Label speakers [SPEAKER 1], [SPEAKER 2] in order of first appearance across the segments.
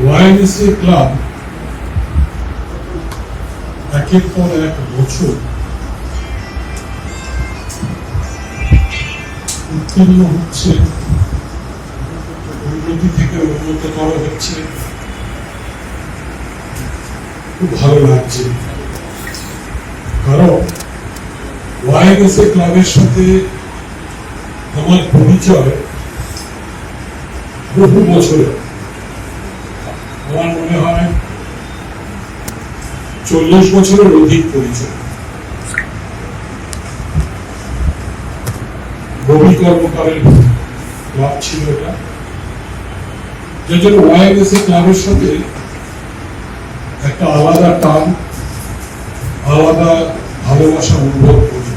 [SPEAKER 1] ওয়াইএনএসএ club একের পর এক বছর উত্তীর্ণ হচ্ছে, উন্নতি থেকে উন্নত করা হচ্ছে। খুব ভালো লাগছে। কারণ ওয়াইএনএসএ ক্লাবের সাথে আমার পরিচয় বহু বছরের। আমার মনে হয়। চল্লিশ বছরের অধিক পরিচয়। রবি কর্মকারের ক্লাব ছিল এটা। যার জন্য ওয়াইএনএসএ ক্লাবের সাথে একটা আলাদা টান, আলাদা ভালোবাসা অনুভব করি।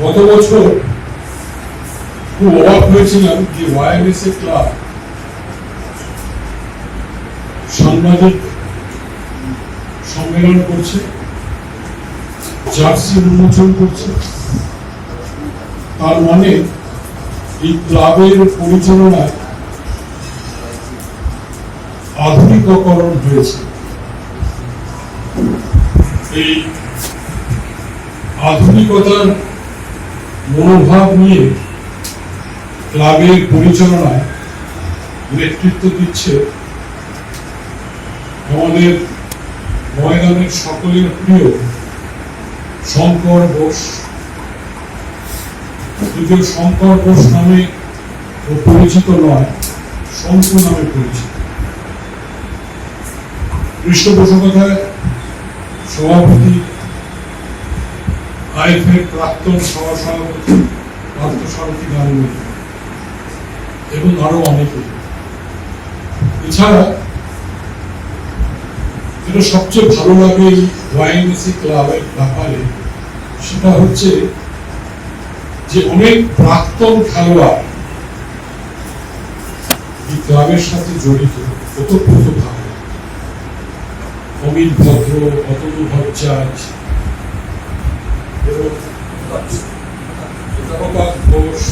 [SPEAKER 1] গত বছর খুব অবাক হয়েছিলাম যে ওয়াইএনএসএ ক্লাব সাংবাদিক সম্মেলন করছে, জার্সি উন্মোচন করছে। তার মানে এই ক্লাবের পরিচালনায় আধুনিককরণ হয়েছে। এই আধুনিকতার মনোভাব নিয়ে ক্লাবের পরিচালনায় নেতৃত্ব দিচ্ছে আমাদের ময়দানের সকলের প্রিয় শঙ্কর বোস। যদিও শঙ্কর বোস নামে ও পরিচিত নয়, শঙ্কু নামে পরিচিত। পৃষ্ঠপোষকতায় সভাপতি আইএফের প্রাক্তন সহসভাপতি পার্থসারথী গাঙ্গুলি এবং আরও অনেকে। এছাড়া যেটা সবচেয়ে ভালো লাগে ওয়াইএনএসি ক্লাবের ব্যাপারে, সেটা হচ্ছে যে অনেক প্রাক্তন খেলোয়াড় এই ক্লাবের সাথে জড়িত ওতপ্রোতভাবে অমিত ভদ্র, অতনু ভট্টাচার্য এবং ঘোষ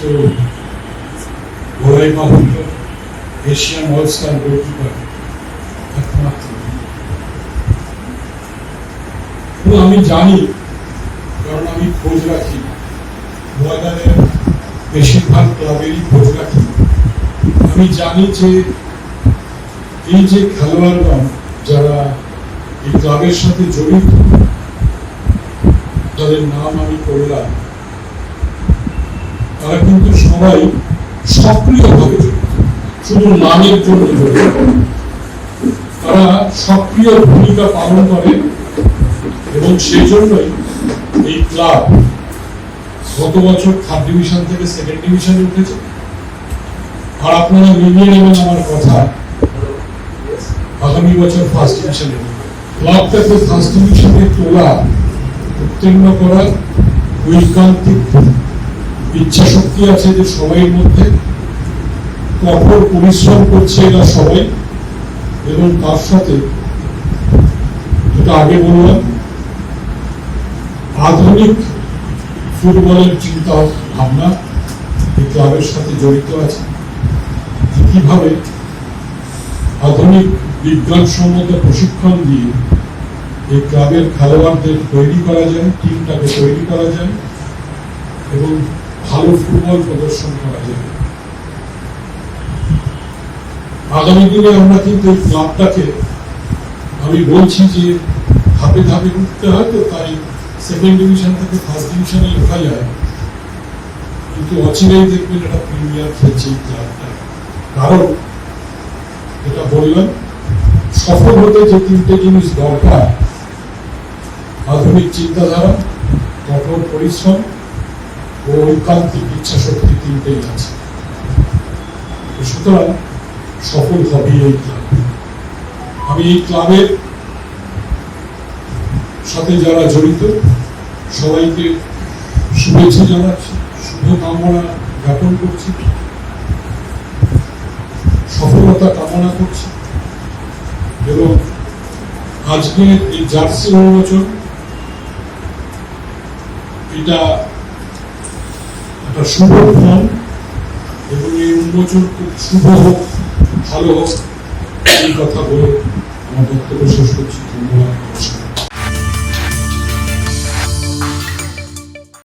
[SPEAKER 1] তো ঘোড়াই বাহুল্য এশিয়ান অল স্টার গোলকিপার একমাত্র এবং আমি জানি, কারণ আমি খোঁজ রাখি ময়দানের বেশিরভাগ ক্লাবেরই খোঁজ রাখি আমি জানি যে এই যে খেলোয়াড়গণ যারা এই ক্লাবের সাথে জড়িত, তাদের নাম আমি করলাম তারা কিন্তু সবাই সক্রিয়ভাবে শুধু নামের জন্য তারা সক্রিয় ভূমিকা পালন করে এবং সেই জন্যই এই ক্লাব গত বছর থার্ড ডিভিশন থেকে সেকেন্ড ডিভিশনে উঠেছে। আর আপনারা মিলিয়ে নেবেন আমার কথা। আগামী বছর ফার্স্ট ডিভিশনে ক্লাবটাকে ফার্স্ট ডিভিশনে তোলা, উত্তীর্ণ করার ঐকান্তিক ইচ্ছা শক্তি আছে যে সবাই মধ্যে কঠোর পরিশ্রম করছে এরা সবাই, এবং তার সাথে যেটা আগে বললাম, আধুনিক ফুটবলের চিন্তা ভাবনা এই ক্লাবের সাথে জড়িত আছে। কীভাবে আধুনিক বিজ্ঞানসম্মত প্রশিক্ষণ দিয়ে এই ক্লাবের খেলোয়াড়দের তৈরি করা যায়, টিমটাকে তৈরি করা যায়, এবং ভালো ফুটবল প্রদর্শন করা যায়। আগামী দিনে আমরা কিন্তু এই ক্লাবটাকে, আমি বলছি যে ধাপে ধাপে উঠতে হয় তো তাই সেকেন্ড ডিভিশন থেকে ফার্স্ট ডিভিশনে ওঠা যায়। কিন্তু অচিরেই দেখবেন এটা প্রিমিয়ার খেলছে এই ক্লাবটা। কারণ এটা বললাম সফল হতে যে তিনটে জিনিস দরকার, আধুনিক চিন্তাধারা, কঠোর পরিশ্রম ঐকান্তিক ইচ্ছা শক্তি তিনটেই আছে। সুতরাং সফল হবে এই ক্লাব আমি এই ক্লাবের সাথে যারা জড়িত, সবাইকে শুভেচ্ছা জানাচ্ছি, শুভকামনা জ্ঞাপন করছি, সফলতা কামনা করছি এবং আজকে এই জার্সি উন্মোচন এটা একটা শুভ ফল, এবং এই উন্মোচন খুব শুভ হোক, ভালো হোক, এই কথা বলে আমার বক্তব্য শেষ করছি। ধন্যবাদ, নমস্কার।